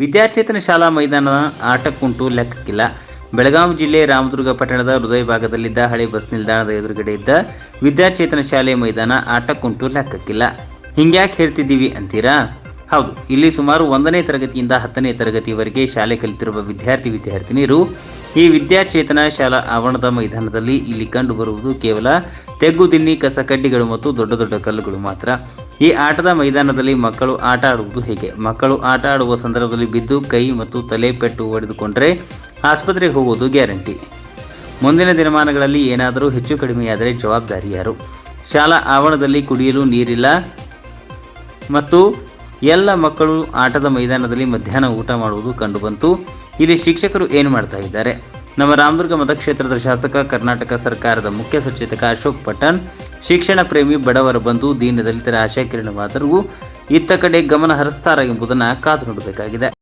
ವಿದ್ಯಾಚೇತನ ಶಾಲಾ ಮೈದಾನ ಆಟಕ್ಕುಂಟು ಲೆಕ್ಕಕ್ಕಿಲ್ಲ. ಬೆಳಗಾವಿ ಜಿಲ್ಲೆ ರಾಮದುರ್ಗ ಪಟ್ಟಣದ ಹೃದಯ ಭಾಗದಲ್ಲಿದ್ದ ಹಳೆ ಬಸ್ ನಿಲ್ದಾಣದ ಎದುರುಗಡೆ ಇದ್ದ ವಿದ್ಯಾಚೇತನ ಶಾಲೆ ಮೈದಾನ ಆಟಕ್ಕುಂಟು ಲೆಕ್ಕಕ್ಕಿಲ್ಲ. ಹಿಂಗ್ಯಾಕೆ ಹೇಳ್ತಿದ್ದೀವಿ ಅಂತೀರಾ? ಹೌದು, ಇಲ್ಲಿ ಸುಮಾರು ಒಂದನೇ ತರಗತಿಯಿಂದ ಹತ್ತನೇ ತರಗತಿವರೆಗೆ ಶಾಲೆ ಕಲಿತಿರುವ ವಿದ್ಯಾರ್ಥಿ ವಿದ್ಯಾರ್ಥಿನಿಯರು ಈ ವಿದ್ಯಾಚೇತನ ಶಾಲಾ ಆವರಣದ ಮೈದಾನದಲ್ಲಿ ಇಲ್ಲಿ ಕಂಡುಬರುವುದು ಕೇವಲ ತೆಗ್ಗು ದಿನ್ನಿ ಕಸಕಡ್ಡಿಗಳು ಮತ್ತು ದೊಡ್ಡ ದೊಡ್ಡ ಕಲ್ಲುಗಳು ಮಾತ್ರ. ಈ ಆಟದ ಮೈದಾನದಲ್ಲಿ ಮಕ್ಕಳು ಆಟ ಆಡುವುದು ಹೇಗೆ? ಮಕ್ಕಳು ಆಟ ಆಡುವ ಸಂದರ್ಭದಲ್ಲಿ ಬಿದ್ದು ಕೈ ಮತ್ತು ತಲೆ ಪೆಟ್ಟು ಹೊಡೆದುಕೊಂಡರೆ ಆಸ್ಪತ್ರೆಗೆ ಹೋಗುವುದು ಗ್ಯಾರಂಟಿ. ಮುಂದಿನ ದಿನಮಾನಗಳಲ್ಲಿ ಏನಾದರೂ ಹೆಚ್ಚು ಕಡಿಮೆಯಾದರೆ ಜವಾಬ್ದಾರಿ ಯಾರು ಶಾಲಾ ಆವರಣದಲ್ಲಿ ಕುಡಿಯಲು ನೀರಿಲ್ಲ ಮತ್ತು ಎಲ್ಲ ಮಕ್ಕಳು ಆಟದ ಮೈದಾನದಲ್ಲಿ ಮಧ್ಯಾಹ್ನ ಊಟ ಮಾಡುವುದು ಕಂಡುಬಂತು. ಇಲ್ಲಿ ಶಿಕ್ಷಕರು ಏನು ಮಾಡ್ತಾ ಇದ್ದಾರೆ? ನಮ್ಮ ರಾಮದುರ್ಗ ಮತಕ್ಷೇತ್ರದ ಶಾಸಕ, ಕರ್ನಾಟಕ ಸರ್ಕಾರದ ಮುಖ್ಯ ಸಚೇತಕ ಅಶೋಕ್ ಪಟ್ಟಣ್ ಶಿಕ್ಷಣ ಪ್ರೇಮಿ ಬಡವರ ಬಂಧು ದೀನ ದಲಿತರ ಆಶಾಕಿರಣವಾದರೂ ಇತ್ತ ಕಡೆ ಗಮನ ಹರಿಸ್ತಾರ ಎಂಬುದನ್ನು ಕಾದು ನೋಡಬೇಕಾಗಿದೆ.